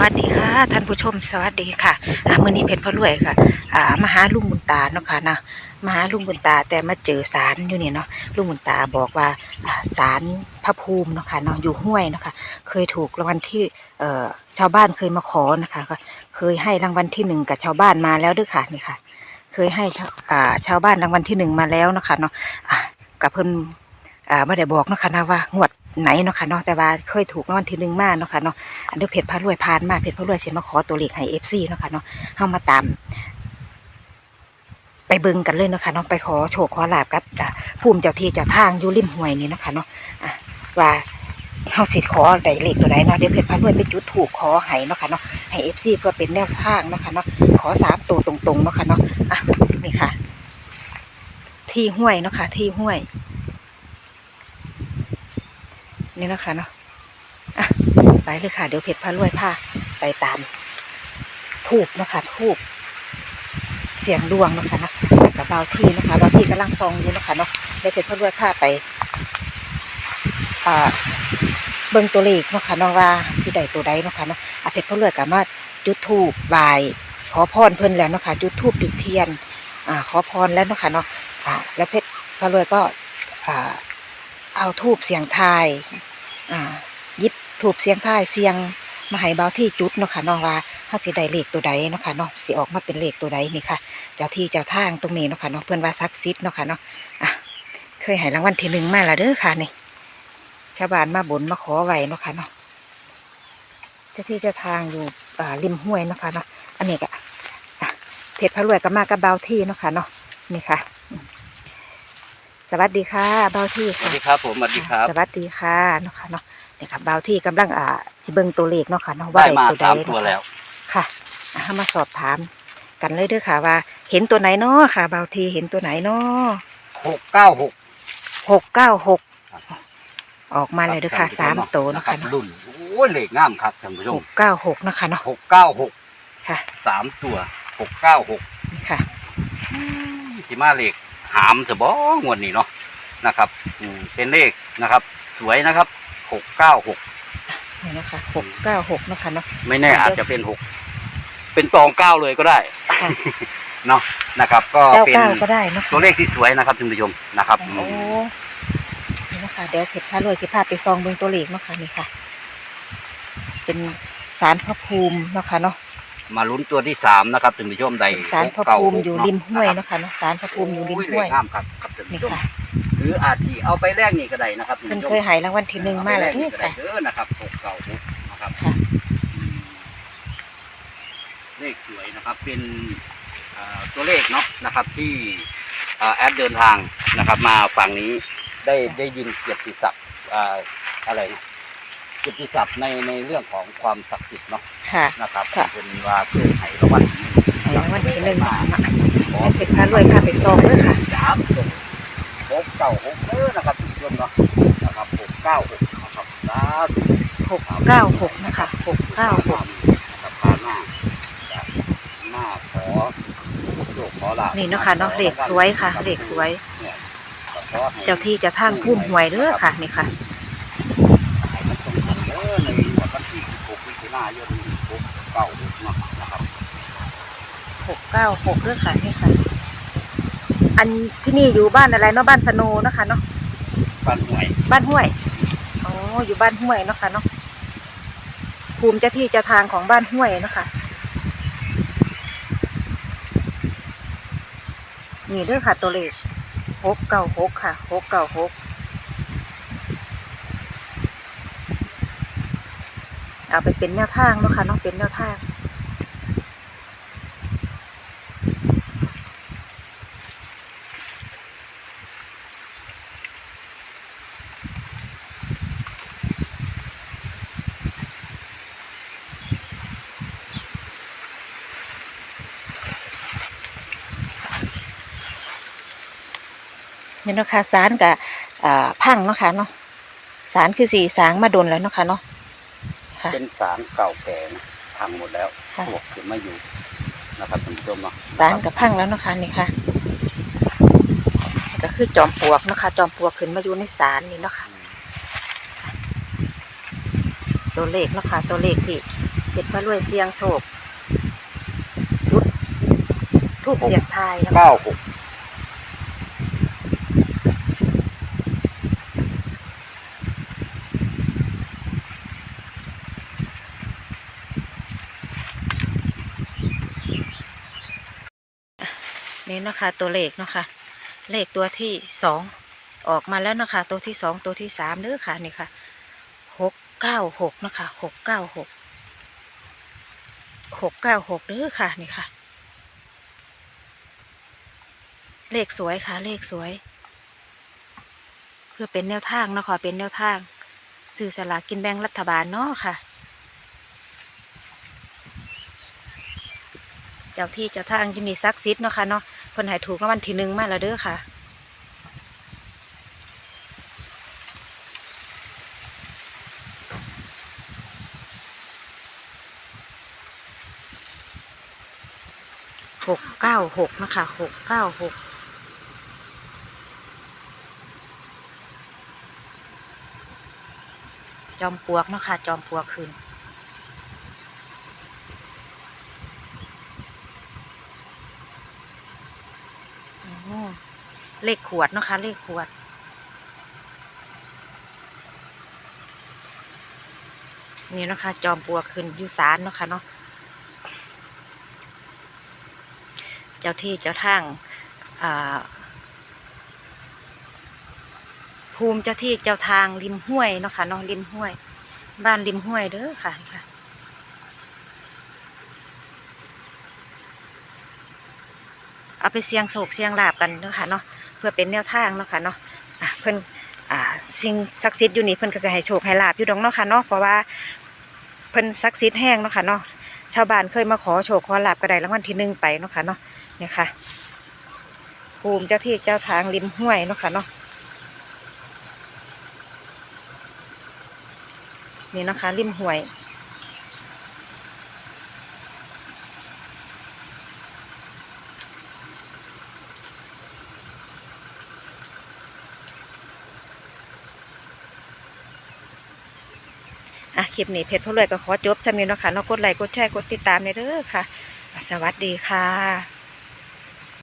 วัสดีค่ะ ท่านผู้ชมสวัสดีค่ะอ่ามื้อนี้เพชรพระรวยค่ะอ่ามาหาลุงบุญตาเนาะค่ะนะมาหาลุงบุญตาแต่มาเจอสารอยู่นี่เนาะลุงบุญตาบอกว่าสารพระภูมิเนาะค่ะเนาะอยู่ห้วยเนาะค่ะเคยถูกรางวัลที่เอ่อชาวบ้านเคยมาขอนะคะเคยให้รางวัลที่หนึ่งกับชาวบ้านมาแล้วด้วยค่ะนี่ค่ะ เคยให้ชาวชาวบ้านรางวัลที่หนึ่งมาแล้วนะคะเนาะอ่ากับเพิ่นอ่าไม่ได้บอกเนาะค่ะนะว่างวด ไหนเนาะค่ะเนาะแต่ว่าเคยถูกรางวัลที่หนึ่งมาเนาะค่ะเนาะอันเดอร์เพจพารวยพานมาเพจพารวยเสียมาขอตัวเลขให้เอฟซีเนาะค่ะเนาะเฮามาตาม ไปเบิ่งกันเลยเนาะค่ะเนาะไปขอโชคขอลาบกับภูมิเจ้าที่เจ้าทางอยู่ริมห้วยนี่เนาะค่ะเนาะว่าเฮาสิขอได้เลขตัวใดเนาะเดี๋ยวเพจพารวยไปจุดถูกขอให้เนาะค่ะเนาะให้เอฟซีเพื่อเป็นแนวทางเนาะค่ะเนาะขอสามตัวตรงๆเนาะค่ะเนาะอะนี่ค่ะ ที่ห้วยเนาะค่ะที่ห้วย นี่นะค่ะเนาะอะไปเลยค่ะ เดี๋ยวเพชรพารวยผ้าไปตามทูบนะคะทูบเสียงดวงนะคะนะแล้วกับเบาที่นะคะเบาที่กำลังซองอยู่นะคะเนาะเดี๋ยวเพชรพารวยผ้าไปอ่าเบิ่งตัวเลขเนาะค่ะเนาะว่าสิใดตัวใดเนาะค่ะเนาะอะเพชรพารวยก็มาจุดทูบไหว้ขอพรเพิ่นแล้วเนาะค่ะจุดทูบจุดเทียน อ่า ขอพรแล้วเนาะค่ะเนาะอ่า แล้วเพชรพารวยก็อ่าเอาทูบเสียงทาย ยิบถูกเสียงท้ายเสียงมาให้เบาที่จุดเนาะค่ะเนาะว่าเฮาสิได้เลขตัวใดเนาะค่ะเนาะสิออกมาเป็นเลขตัวใดนี่ค่ะ เจ้าที่เจ้าทางตรงนี้เนาะค่ะเนาะเพิ่นว่าศักดิ์สิทธิ์เนาะค่ะเนาะอะเคยให้รางวัลที่หนึ่งมาแล้วเด้อค่ะนี่ชาวบ้านมาบนมาขอไว้เนาะค่ะเนาะเจ้าที่เจ้าทางอยู่อ่าริมห้วยเนาะค่ะเนาะอันนี้ก็อะเพชรพระรวยก็มากับเบาที่เนาะค่ะเนาะนี่ค่ะอืมสวัสดีค่ะเบาที่สค่ะวัสดีครับผมสวัสดีครับ สวัสดีค่ะเนาะค่ะเนาะ นี่ค่ะบ่าวที่กำลังอ่าสิเบิ่งตัวเลขเนาะค่ะเนาะได้มาตัวใดสามเนาะตัวแล้ว ค่ะอะมาสอบถามกันเลยเด้อค่ะว่า เห็นตัวไหนเนาะค่ะบ่าวที่เห็นตัวไหนเนาะหกเก้าหก หกเก้าหกออกมาเลยเด้อค่ะสามตัวเนาะครัค่ะบเนาะรุ่นโอ้ยเหล็กงามครับท่านผู้ชหมกเก้าหกเนาะค่ะเนาะหกเก้าหกค่ะสามตัวหกเก้าหกนี่ค่ะ สิมาเหล็กหามจะบ้องวดนี้เนาะนะครับอืมเป็นเลขนะครับ สวยนะครับ หกเก้าหกนี่นะคะหกเก้าหกเนาะค่ะเนาะไม่แน่อาจจะเป็นหกเป็นตองเก้าเลยก็ได้ค่ะเนาะนะครับ ก็เก้าเป็นเก้าก็ได้เนาะตัวเลขที่สวยนะครับท่านผู้ชมนะครับอืโอ้มนี่นะคะเดี๋ยวเสร็จพารวยสิพาไปซองเบิ่งตัวเลขเนาะค่ะนี่ค่ะ เป็นสารพระภูมิเนาะค่ะเนาะมาลุ้นตัวที่สามนะครับท่านผู้ชมใดสารพระภูมิอยู่ริมห้วยเนาะค่ะเนาะสารพระภูมิอยู่ริมห้วยโอ้เหล็กงามครับครับท่านนี่ผู้ชมค่ะ หรืออาจจะเอาไปแลกนี่ก็ได้นะครับเพิ่นเคยใหายรางวัลที่หนึ่งมาแล้วเด้นี่ค่ะค่ะเด้อนะครับหกเก่าหกนะครับค่ะ อืมเลขสวยนะครับ เป็นอ่าตัวเลขเนาะนะครับ ที่อ่าแอดเดินทางนะครับ มาฝั่งนี้ได้ได้ยินเกียรติศัพท์อ่าอะไรนะเกียรติศัพท์ในในเรื่องของความศักดิ์สิทธิ์เนาะค่ะ นะครับค่ะ เป็นว่าเคยให้รางวัลที่หนึ่งใหายรางวัลที่หนึ่งมามาให้เพชรพารวยพาไปซองด้วยค่ะ สามส่งหก เก้าหกเด้อนะครับทุกท่านเนาะนะครับหกเก้าหกนะครับสาธุหกเก้าหกนะคะหกเก้าหกกับพาหน้าจากหน้าขอโชคขอลานี่เนาะค่ะเนาะเลขสวยค่ะเหลขสวย เนี่ยขอให้เจ้าที่เจะทางพุ่มหวยเด้อค่ะนี่ค่ะ ให้มันตรงกันเด้อในวันที่หกมิถุนายนหกเก้าหกเนาะนะครับ หกเก้าหกเด้อค่ะนี่ค่ะ อันที่นี่อยู่บ้านอะไรเนาะบ้านสโนนะคะเนาะบ้านหวยบ้านห้วยอ๋ออยู่บ้านห้วยเนาะค่ะเนาะภูมิเจ้าที่เจ้าทางของบ้านห้วยเนาะคะนี่เด้อค่ะตัวเลขหกเก้าหกค่ะหกเก้าหกเอาไปเป็นแนวทางเนาะค่ะเนาะเป็นแนวทาง เนาะค่ะสารกับอ่าพังเนาะค่ะเนาะสารคือสีสางมาดนแล้วเนาะค่ะเนาะค่ะเป็นสารเก่าแก่นะพังหมดแล้วค่ะพวกคือไม่อยู่นะครับท่านผู้ชมเนาะสารกับพังแล้วเนาะค่ะนี่ค่ะก็คือจอมปลวกเนาะค่ะจอมปลวกขึ้นมาอยู่ในสารนี่เนาะค่ะตัวเลขเนาะค่ะตัวเลขที่เพชรพระรวยเสียงโศกจุดทูบเสียงทายนะคะเก้าหก นี่นะคะ ตัวเลขเนาะคะเลขตัวที่สองออกมาแล้วนะคะ ตัวที่สองตัวที่สามเด้อค่ะนี่ค่ะหกเก้าหกนะคะหกเก้าหกหกเก้าหกเด้อค่ะนี่ค่ะ เลขสวยค่ะ เลขสวย เพื่อเป็นแนวทางนะคะเป็นแนวทางสื่อสลากกินแบ่งรัฐบาลเนาะค่ะเจ้าที่เจ้าทางจะมีซักซิดเนาะค่ะเนาะ เพิ่นให้ถูกรางวัลที่หนึ่งมาแล้วเด้อค่ะ หกเก้าหกนะคะหกเก้าหกจอมปลวกเนาะคะจอมปลวกคืนอ๋อ เลขขวดนะคะ เลขขวด นี่นะคะ จอมปลวกคืนยูสารเนะคะเนาะเจ้าที่เจ้าทางภูมิเจ้าที่เจ้าทางริมห้วยเนาะค่ะเนาะริมห้วย บ้านริมห้วยเด้อค่ะค่ะ เอาไปเสียงโศกเสียงลาบกันเนาะค่ะเนาะเพื่อเป็นแนวทางเนาะค่ะเนาะเพิ่อ่าสิ่งศักดิ์สิทธิ์อยู่นี่เพิ่อนก็จะให้โชคให้ลาบอยู่ดอกเนาะค่ะเนาะเพราะว่าเพิ่อนศักดิ์สิทธิ์แห้งเนาะค่ะเนาะชาวบ้านเคยมาขอโชคขอลาบก็ได้รางวัลที่หนึ่งไปเนาะค่ะเนาะเนี่ยค่ะภูมิเจ้าที่เจ้าทางริมห้วยเนาะค่ะเนาะนี่เนาะคะริมห้วย ลิปนี้เพจพ่อรวยก็ขอจบจำนี้เนาะค่ะนกกดไลค์กดแชร์กดติดตามในเด้อค่ะ สวัสดีค่ะ